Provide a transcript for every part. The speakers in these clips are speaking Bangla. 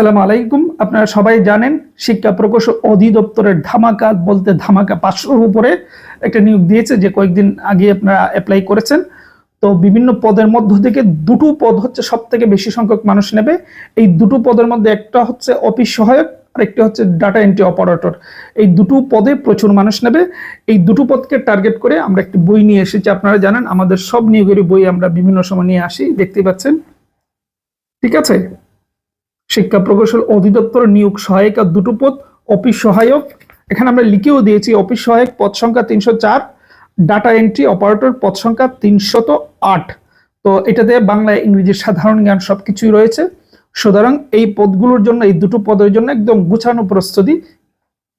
আসসালামু আলাইকুম। আপনারা সবাই জানেন, শিক্ষা প্রকৌশল অধিদপ্তরের ধামাকা বলতে ধামাকা পাঁচশোর উপরে একটা নিয়োগ দিয়েছে যে কয়েকদিন আগে আপনারা অ্যাপ্লাই করেছেন। তো বিভিন্ন পদের মধ্য থেকে দুটো পদ হচ্ছে সব থেকে বেশি সংখ্যক মানুষ নেবে। এই দুটো পদের মধ্যে একটা হচ্ছে অফিস সহায়ক আর একটা হচ্ছে ডাটা এন্ট্রি অপারেটর এই দুটো পদে প্রচুর মানুষ নেবে। এই দুটো পদকে টার্গেট করে আমরা একটি বই নিয়ে এসেছি, আপনারা জানেন, আমাদের সব নিয়োগেরই বই আমরা বিভিন্ন সময় নিয়ে আসি, দেখতে পাচ্ছেন। ঠিক আছে? শিক্ষা প্রকৌশল অধিদপ্তর নিয়োগ সহায়িকা দুটো পদ, অফিস সহায়ক। এখানে আমরা লিখেও দিয়েছি অফিস সহায়ক পদ সংখ্যা তিনশো চার, ডাটা এন্ট্রি অপারেটর পদ সংখ্যা তিনশত আট। তো এটাতে বাংলা ইংরেজি সাধারণ জ্ঞান সব কিছুই রয়েছে। সুতরাং এই পদগুলোর জন্য, এই দুটো পদের জন্য একদম গুছানো প্রস্তুতি।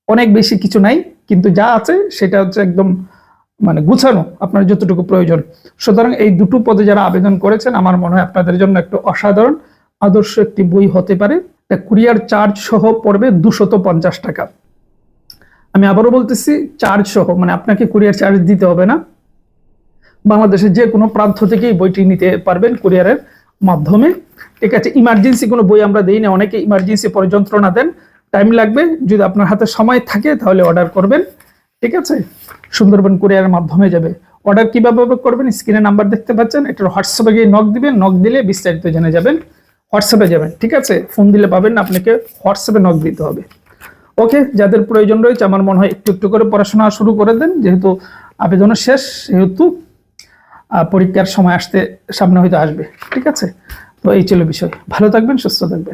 অনেক বেশি কিছু নাই, কিন্তু যা আছে সেটা হচ্ছে একদম মানে গুছানো, আপনার যতটুকু প্রয়োজন। সুতরাং এই দুটো পদে যারা আবেদন করেছেন, আমার মনে হয় আপনাদের জন্য একটু অসাধারণ। আদর্শ একটি বই হতে পারে। কুরিয়ার চার্জ সহ পড়বে দুশত পঞ্চাশ টাকা। আমি আবারও বলতেছি, চার্জ সহ মানে আপনাকে কুরিয়ার চার্জ দিতে হবে না। বাংলাদেশের যে কোনো প্রান্ত থেকেই বইটি নিতে পারবেন কুরিয়ারের মাধ্যমে। ঠিক আছে, ইমার্জেন্সি কোনো বই আমরা দিই না, অনেকে ইমার্জেন্সি পরে যন্ত্রণা দেন। টাইম লাগবে, যদি আপনার হাতে সময় থাকে তাহলে অর্ডার করবেন। ঠিক আছে, সুন্দরবন কুরিয়ারের মাধ্যমে যাবে। অর্ডার কীভাবে করবেন? স্ক্রিনে নাম্বার দেখতে পাচ্ছেন, এটার হোয়াটসঅ্যাপে গিয়ে নক দিবেন নক দিলে বিস্তারিত জেনে যাবেন। হোয়াটসঅ্যাপে যাবেন, ঠিক আছে? ফোন দিলে পাবেন, আপনাকে হোয়াটসঅ্যাপে নক দিতে হবে। ওকে যাদের প্রয়োজন রয়েছে, আমার মনে হয় একটু একটু করে পড়াশোনা শুরু করে দেন, যেহেতু আবেদনের শেষ, সেহেতু পরীক্ষার সময় আসতে সামনে হয়তো আসবে, ঠিক আছে? তো এই ছিল বিষয়। ভালো থাকবেন, সুস্থ থাকবেন।